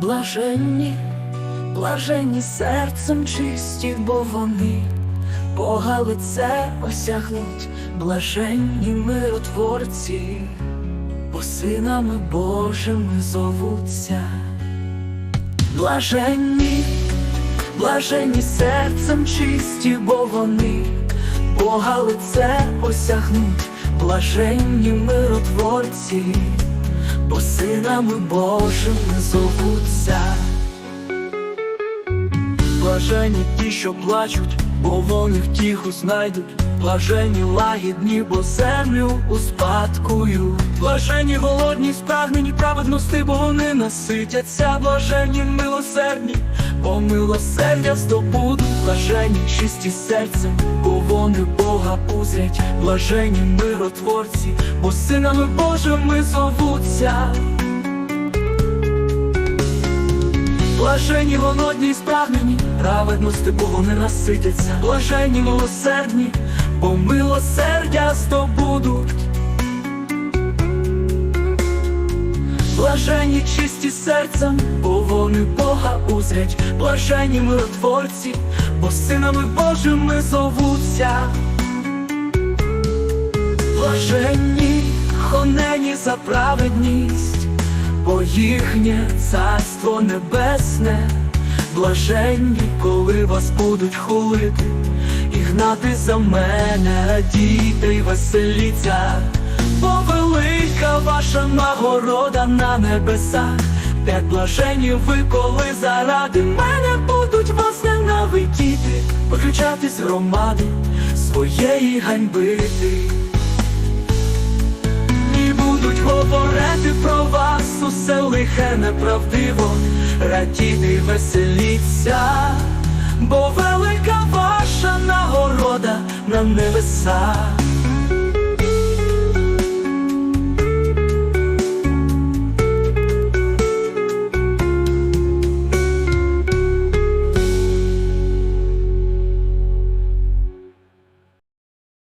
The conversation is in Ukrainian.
Блаженні, блаженні серцем чисті, бо вони Бога лице осягнуть, блаженні миротворці, бо синами Божими зовуться. Блаженні, блаженні серцем чисті, бо вони Бога лице осягнуть, блаженні миротворці, бо синами Божими зовуться. Блажені ті, що плачуть, бо вони втіху знайдуть. Блажені лагідні, бо землю успадкують. Блажені голодні, спрагнені праведності, бо вони наситяться. Блажені милосердні, бо милосердя здобудуть. Блажені чисті серцем, бо вони Бога узрять. Блажені миротворці, бо синами Божими зовуться. Блажені голодні і спрагнені, праведності, Богу не наситяться, блажені милосердні, бо милосердя здобудуть. Блажені чисті серцем, бо вони Бога узрять, блажені миротворці, бо синами Божими зовуться. Блаженні, хонені за праведність, бо їхнє царство небесне, блаженні, коли вас будуть хулити і гнати за мене, діти й веселіться, бо велика ваша нагорода на небесах, де блажені ви, коли заради мене будуть вас ненавидіти, виключати громади своєї ганьбити. І будуть говорити про вас усе лихе неправдиво, радіти веселіться, бо велика ваша нагорода на небесах.